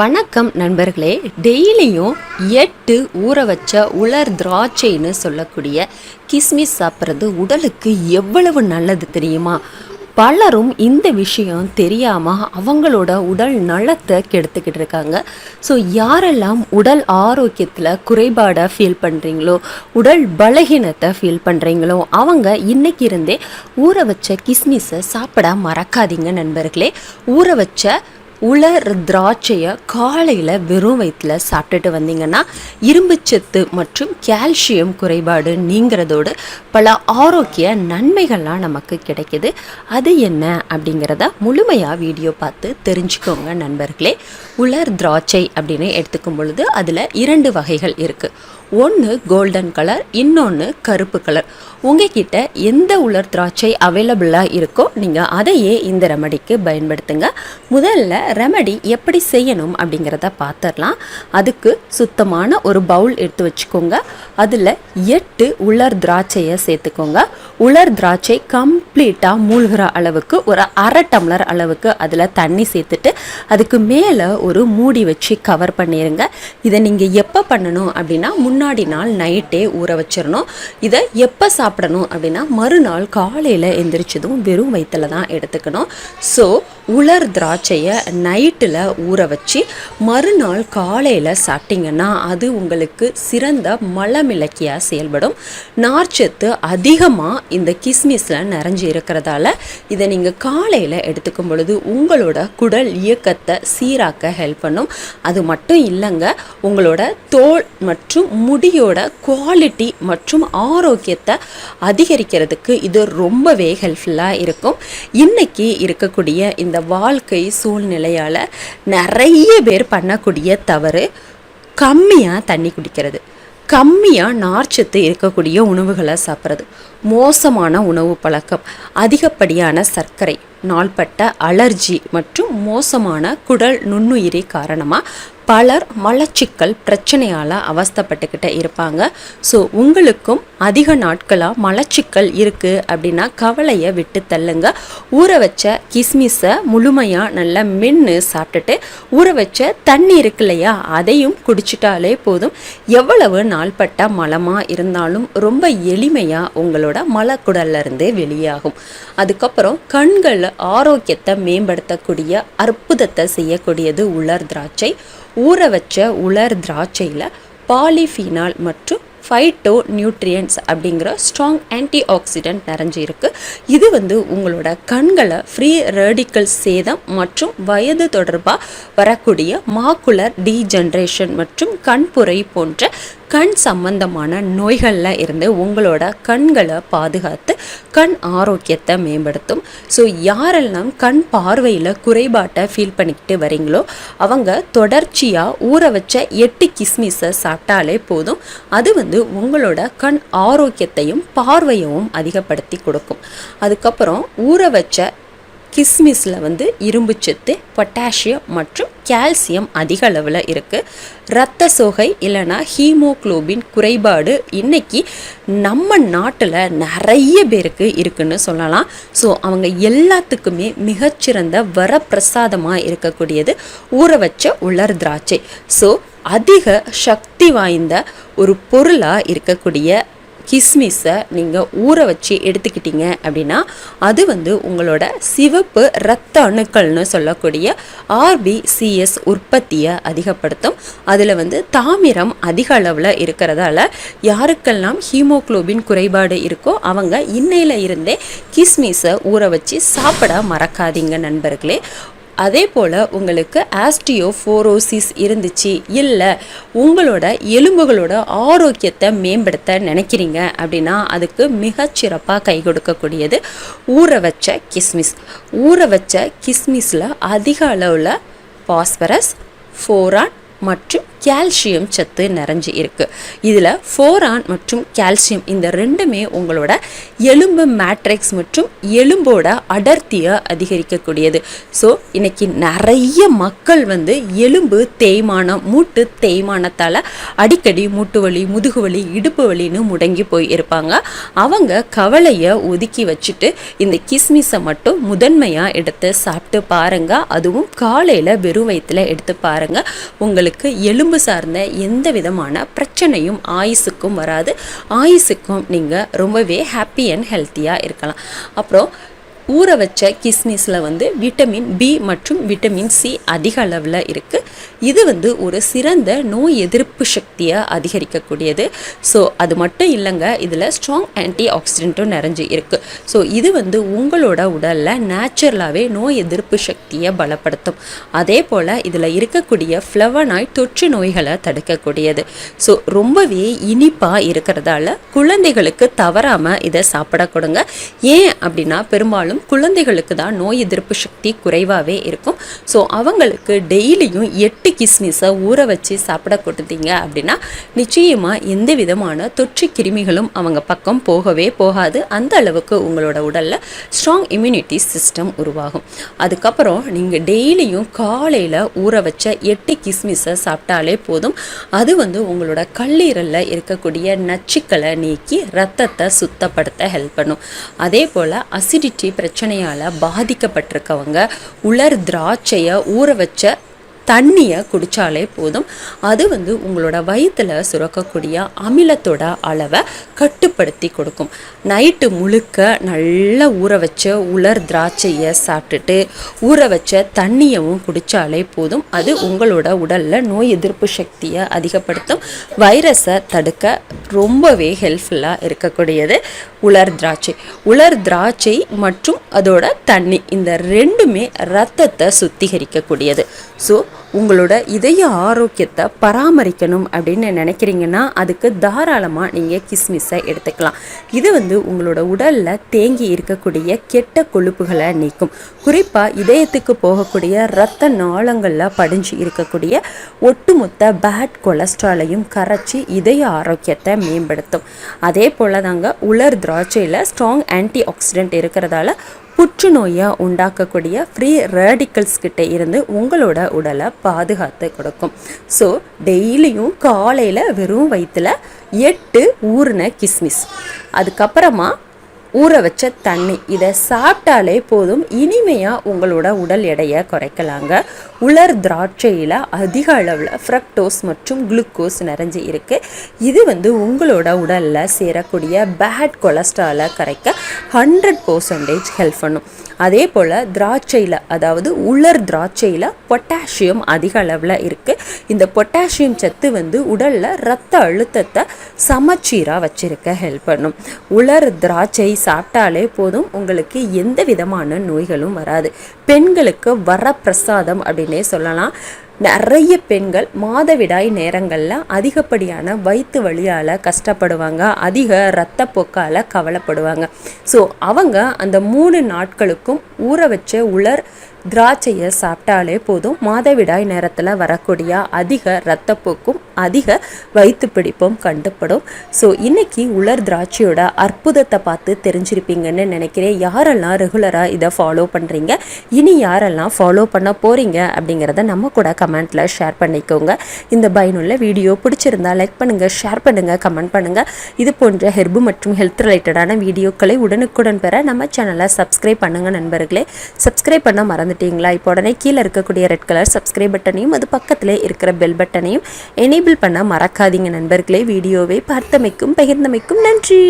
வணக்கம் நண்பர்களே. டெய்லியும் எட்டு ஊற வச்ச உலர் திராட்சைன்னு சொல்லக்கூடிய கிஸ்மிஸ் சாப்பிட்றது உடலுக்கு எவ்வளவு நல்லது தெரியுமா? பலரும் இந்த விஷயம் தெரியாமல் அவங்களோட உடல் நலத்தை கெடுத்துக்கிட்டு இருக்காங்க. ஸோ யாரெல்லாம் உடல் ஆரோக்கியத்தில் குறைபாடை ஃபீல் பண்ணுறீங்களோ உடல் பலகீனத்தை ஃபீல் பண்ணுறீங்களோ அவங்க இன்றைக்கி இருந்தே ஊற வச்ச கிஸ்மிஸை சாப்பிட மறக்காதீங்க நண்பர்களே. ஊற வச்ச உலர் திராட்சையை காலையில் வெறும் வயிற்றில் சாப்பிட்டுட்டு வந்தீங்கன்னா இரும்புச்சத்து மற்றும் கால்சியம் குறைபாடு நீங்கிறதோடு பல ஆரோக்கிய நன்மைகள்லாம் நமக்கு கிடைக்குது. அது என்ன அப்படிங்கிறத முழுமையாக வீடியோ பார்த்து தெரிஞ்சுக்கோங்க நண்பர்களே. உலர் திராட்சை அப்படின்னு எடுத்துக்கும் பொழுது அதில் இரண்டு வகைகள் இருக்குது ஒன்று கோல்டன் கலர் இன்னொன்று கருப்பு கலர் உங்ககிட்ட எந்த உலர் திராட்சை அவைலபிளாக இருக்கோ நீங்கள் அதையே இந்த ரெமடிக்கு பயன்படுத்துங்க. முதல்ல ரெமடி எப்படி செய்யணும் அப்படிங்கிறத பார்த்துடலாம் அதுக்கு சுத்தமான ஒரு பவுல் எடுத்து வச்சுக்கோங்க. அதில் எட்டு உலர் திராட்சையை சேர்த்துக்கோங்க. உலர் திராட்சை கம்ப்ளீட்டாக மூழ்கிற அளவுக்கு ஒரு அரை டம்ளர் அளவுக்கு அதில் தண்ணி சேர்த்துட்டு அதுக்கு மேலே ஒரு மூடி வச்சு கவர் பண்ணிடுங்க இதை நீங்கள் எப்போ பண்ணணும் அப்படின்னா முன்னாடி முன்னாடி நாள் நைட்டே ஊற வச்சிடணும். இதை எப்போ சாப்பிடணும் அப்படின்னா மறுநாள் காலையில் எந்திரிச்சதும் வெறும் வயிற்றுல தான் எடுத்துக்கணும். ஸோ உலர் திராட்சையை நைட்டில் ஊற வச்சு மறுநாள் காலையில் சாப்பிட்டிங்கன்னா அது உங்களுக்கு சிறந்த மலமிளக்கியாக செயல்படும். நார்ச்சத்து அதிகமாக இந்த கிஸ்மிஸில் நிறைஞ்சு இருக்கிறதால இதை நீங்கள் காலையில் எடுத்துக்கும் பொழுது உங்களோட குடல் இயக்கத்தை சீராக்க ஹெல்ப் பண்ணும். அது மட்டும் இல்லைங்க உங்களோட தோல் மற்றும் முடியோட குவாலிட்டி மற்றும் ஆரோக்கியத்தை அதிகரிக்கிறதுக்கு இது ரொம்பவே ஹெல்ப்ஃபுல்லாக இருக்கும். இன்னைக்கு இருக்கக்கூடிய இந்த வாழ்க்கை சூழ்நிலையால் நிறைய பேர் பண்ணக்கூடிய தவறு கம்மியாக தண்ணி குடிக்கிறது. கம்மியாக நார்ச்சத்து இருக்கக்கூடிய உணவுகளை சாப்பிட்றது. மோசமான உணவு பழக்கம். அதிகப்படியான சர்க்கரை நாள்பட்ட அலர்ஜி மற்றும் மோசமான குடல் நுண்ணுயிரி காரணமாக பலர் மலச்சிக்கல் பிரச்சனையால் அவஸ்தைப்பட்டுக்கிட்டே இருப்பாங்க. ஸோ உங்களுக்கும் அதிக நாட்களாக மலச்சிக்கல் இருக்குது அப்படின்னா கவலையை விட்டு தள்ளுங்க. ஊற வச்ச கிஸ்மிஸை முழுமையாக நல்லா மென்று சாப்பிட்டுட்டு ஊற வச்ச தண்ணி இருக்கு இல்லையா அதையும் குடிச்சிட்டாலே போதும். எவ்வளவு நாள்பட்ட மலமாக இருந்தாலும் ரொம்ப எளிமையாக உங்களோட மலக்குடல்லேருந்து வெளியாகும். அதுக்கப்புறம் கண்கள் ஆரோக்கியத்தை மேம்படுத்தக்கூடிய அற்புதத்தை செய்யக்கூடியது உலர் திராட்சை. ஊற வச்ச உலர் திராட்சையில் பாலிஃபீனால் மற்றும் ஃபைட்டோ நியூட்ரியன்ஸ் அப்படிங்கிற ஸ்ட்ராங் ஆன்டி ஆக்சிடென்ட் நிறைஞ்சிருக்கு இது வந்து உங்களோட கண்களை ஃப்ரீ ரேடிக்கல் சேதம் மற்றும் வயது தொடர்பாக வரக்கூடிய மாக்குலர் டீஜென்ரேஷன் மற்றும் கண்புரை போன்ற கண் சம்பந்தமான நோய்களில் இருந்து உங்களோட கண்களை பாதுகாத்து கண் ஆரோக்கியத்தை மேம்படுத்தும். ஸோ யாரெல்லாம் கண் பார்வையில் குறைபாட்டை ஃபீல் பண்ணிக்கிட்டு வரீங்களோ அவங்க தொடர்ச்சியாக ஊற வச்ச எட்டு கிஸ்மிஸை சாப்பிட்டாலே போதும். அது வந்து உங்களோட கண் ஆரோக்கியத்தையும் பார்வையவும் அதிகப்படுத்தி கொடுக்கும். அதுக்கப்புறம் ஊற வச்ச கிஸ்மிஸில் வந்து இரும்புச்சத்து பொட்டாசியம் மற்றும் கால்சியம் அதிக அளவில் இருக்குது ரத்த சோகை இல்லைனா ஹீமோக்ளோபின் குறைபாடு இன்றைக்கி நம்ம நாட்டில் நிறைய பேருக்கு இருக்குன்னு சொல்லலாம். ஸோ அவங்க எல்லாத்துக்குமே மிகச்சிறந்த வரப்பிரசாதமாக இருக்கக்கூடியது ஊற வச்ச உலர் திராட்சை. ஸோ அதிக சக்தி வாய்ந்த ஒரு பொருளாக இருக்கக்கூடிய கிஸ்மிஸை நீங்கள் ஊற வச்சு எடுத்துக்கிட்டீங்க அப்படின்னா அது வந்து உங்களோட சிவப்பு இரத்த அணுக்கள்னு சொல்லக்கூடிய ஆர்பிசிஎஸ் உற்பத்தியை அதிகப்படுத்தும். அதில் வந்து தாமிரம் அதிக அளவில் இருக்கிறதால யாருக்கெல்லாம் ஹீமோக்ளோபின் குறைபாடு இருக்கோ அவங்க இன்னையில் இருந்தே கிஸ்மிஸை ஊற வச்சு சாப்பிட மறக்காதீங்க நண்பர்களே. அதே போல் உங்களுக்கு ஆஸ்டியோஃபோரோசிஸ் இருந்துச்சு. இல்லை உங்களோட எலும்புகளோட ஆரோக்கியத்தை மேம்படுத்த நினைக்கிறீங்க அப்படின்னா அதுக்கு மிகச்சிறப்பாக கை கொடுக்கக்கூடியது ஊற வச்ச கிஸ்மிஸ். ஊற வச்ச கிஸ்மிஸில் அதிக அளவில் பாஸ்பரஸ் ஃபோரான் மற்றும் கால்சியம் சத்து நிறைஞ்சு இருக்கு. இதில் ஃபோரான் மற்றும் கால்சியம் இந்த ரெண்டுமே உங்களோட எலும்பு மேட்ரிக்ஸ் மற்றும் எலும்போட அடர்த்தியை அதிகரிக்கக்கூடியது. ஸோ இன்னைக்கு நிறைய மக்கள் வந்து எலும்பு தேய்மானம் மூட்டு தேய்மானத்தால் அடிக்கடி மூட்டு வலி முதுகு வலி இடுப்பு வலின்னு முடங்கி போய் இருப்பாங்க. அவங்க கவலையை ஒதுக்கி வச்சுட்டு இந்த கிஸ்மிஸை மட்டும் முதன்மையாக எடுத்து சாப்பிட்டு பாருங்க. அதுவும் காலையில் வெறும் வயிற்றுல எடுத்து பாருங்க. உங்களுக்கு எலும்பு சார்ந்த எந்த விதமான பிரச்சனையும் ஆயுசுக்கும் வராது. ஆயுசுக்கும் நீங்கள் ரொம்பவே ஹாப்பி அண்ட் ஹெல்த்தியாக இருக்கலாம். அப்புறம் ஊற வச்ச கிஸ்மிஸில் வந்து விட்டமின் பி மற்றும் விட்டமின் சி அதிக அளவில் இருக்குது இது வந்து ஒரு சிறந்த நோய் எதிர்ப்பு சக்தியை அதிகரிக்கக்கூடியது. ஸோ அது மட்டும் இல்லைங்க இதில் ஸ்ட்ராங் ஆன்டி ஆக்சிடென்ட்டும் நிறைஞ்சு இருக்குது ஸோ இது வந்து உங்களோட உடலில் நேச்சுரலாகவே நோய் எதிர்ப்பு சக்தியை பலப்படுத்தும். அதே போல் இதில் இருக்கக்கூடிய ஃப்ளவனாய் தொற்று நோய்களை தடுக்கக்கூடியது. ஸோ ரொம்பவே இனிப்பாக இருக்கிறதால குழந்தைகளுக்கு தவறாமல் இதை சாப்பிட கொடுங்க. ஏன் அப்படின்னா பெரும்பாலும் குழந்தைகளுக்கு தான் நோய் எதிர்ப்பு சக்தி குறைவாகவே இருக்கும். ஸோ அவங்களுக்கு டெய்லியும் எட்டு கிஸ்மிஸை ஊற வச்சு சாப்பிட கொடுத்தீங்க அப்படின்னா நிச்சயமாக எந்த விதமான தொற்று கிருமிகளும் அவங்க பக்கம் போகவே போகாது. அந்த அளவுக்கு உங்களோட உடலில் ஸ்ட்ராங் இம்யூனிட்டி சிஸ்டம் உருவாகும். அதுக்கப்புறம் நீங்கள் டெய்லியும் காலையில் ஊற வச்ச எட்டு கிஸ்மிஸை சாப்பிட்டாலே போதும். அது வந்து உங்களோட கல்லீரலில் இருக்கக்கூடிய நச்சுக்களை நீக்கி ரத்தத்தை சுத்தப்படுத்த ஹெல்ப் பண்ணும். அதே போல் அசிடிட்டி பிரச்சனையால் பாதிக்கப்பட்டிருக்கவங்க உலர் திராட்சையை ஊற வச்ச தண்ணியை குடித்தாலே போதும். அது வந்து உங்களோட வயிற்றில் சுரக்கக்கூடிய அமிலத்தோட அளவை கட்டுப்படுத்தி கொடுக்கும். நைட்டு முழுக்க நல்லா ஊற வச்ச உலர் திராட்சையை சாப்பிட்டுட்டு ஊற வச்ச தண்ணியவும் குடித்தாலே போதும். அது உங்களோட உடலில் நோய் எதிர்ப்பு சக்தியை அதிகப்படுத்தும். வைரஸை தடுக்க ரொம்பவே ஹெல்ப்ஃபுல்லாக இருக்கக்கூடியது உலர் திராட்சை. உலர் திராட்சை மற்றும் அதோட தண்ணி இந்த ரெண்டுமே ரத்தத்தை சுத்திகரிக்கக்கூடியது. ஸோ உங்களோட இதய ஆரோக்கியத்தை பராமரிக்கணும் அப்படின்னு நினைக்கிறீங்கன்னா அதுக்கு தாராளமாக நீங்கள் கிஸ்மிஸை எடுத்துக்கலாம். இது வந்து உங்களோட உடலில் தேங்கி இருக்கக்கூடிய கெட்ட கொழுப்புகளை நீக்கும். குறிப்பாக இதயத்துக்கு போகக்கூடிய இரத்த நாளங்களில் படிஞ்சு இருக்கக்கூடிய ஒட்டுமொத்த பேட் கொலஸ்ட்ராலையும் கரைச்சி இதய ஆரோக்கியத்தை மேம்படுத்தும். அதே போல் தாங்க உலர் திராட்சையில் ஸ்ட்ராங் ஆன்டி ஆக்சிடென்ட் இருக்கிறதால புற்றுநோயை உண்டாக்கக்கூடிய ஃப்ரீ ரேடிக்கல்ஸ் கிட்ட இருந்து உங்களோட உடலை பாதுகாத்து கொடுக்கும். ஸோ டெய்லியும் காலையில் வெறும் வயிற்றில் எட்டு ஊறின கிஸ்மிஸ். அதுக்கப்புறமா ஊற வச்ச தண்ணி. இதை சாப்பிட்டாலே போதும். இனிமையாக உங்களோட உடல் எடையை குறைக்கலாங்க. உலர் திராட்சையில் அதிக அளவில் ஃப்ரக்டோஸ் மற்றும் குளுக்கோஸ் நிறைஞ்சு இருக்குது இது வந்து உங்களோட உடலில் சேரக்கூடிய பேட் கொலஸ்ட்ராலை கரைக்க ஹண்ட்ரட் பர்சன்டேஜ் ஹெல்ப் பண்ணும். அதே போல் திராட்சையில் அதாவது உலர் திராட்சையில் பொட்டாசியம் அதிக அளவில் இருக்குது இந்த பொட்டாசியம் சத்து வந்து உடலில் ரத்த அழுத்தத்தை சமச்சீராக வச்சிருக்க ஹெல்ப் பண்ணும். உலர் திராட்சை சாப்பிட்டாலே போதும். உங்களுக்கு எந்த விதமான நோய்களும் வராது. பெண்களுக்கு வரப்பிரசாதம் அப்படின்னே சொல்லலாம். நிறைய பெண்கள் மாதவிடாய் நேரங்களில் அதிகப்படியான வயிற்று வழியால் கஷ்டப்படுவாங்க. அதிக இரத்தப்போக்கால் கவலைப்படுவாங்க. ஸோ அவங்க அந்த மூணு நாட்களுக்கும் ஊற வச்ச உலர் திராட்சையை சாப்பிட்டாலே போதும். மாதவிடாய் நேரத்தில் வரக்கூடிய அதிக இரத்தப்போக்கும் அதிக வயிற்று பிடிப்பும் கண்டுபடும். ஸோ இன்னைக்கு உலர் திராட்சையோட அற்புதத்தை பார்த்து தெரிஞ்சிருப்பீங்கன்னு நினைக்கிறேன். யாரெல்லாம் ரெகுலராக இதை ஃபாலோ பண்ணுறீங்க இனி யாரெல்லாம் ஃபாலோ பண்ண போகிறீங்க அப்படிங்கிறத நம்ம கூட கமெண்ட்டில் ஷேர் பண்ணிக்கோங்க. இந்த பயனுள்ள வீடியோ பிடிச்சிருந்தா லைக் பண்ணுங்கள் ஷேர் பண்ணுங்கள் கமெண்ட் பண்ணுங்கள் இது போன்ற ஹெர்பு மற்றும் ஹெல்த் ரிலேட்டடான வீடியோக்களை உடனுக்குடன் பெற நம்ம சேனலை சப்ஸ்கிரைப் பண்ணுங்கள் நண்பர்களே. சப்ஸ்கிரைப் பண்ண மறந்து மறந்துட்டீங்களா இப்போ உடனே கீழே இருக்கக்கூடிய ரெட் கலர் சப்ஸ்கிரைப் பட்டனையும் அது பக்கத்திலே இருக்கிற பெல் பட்டனையும் எனேபிள் பண்ண மறக்காதீங்க நண்பர்களே. வீடியோவை பார்த்தமைக்கும் பகிர்ந்தமைக்கும் நன்றி.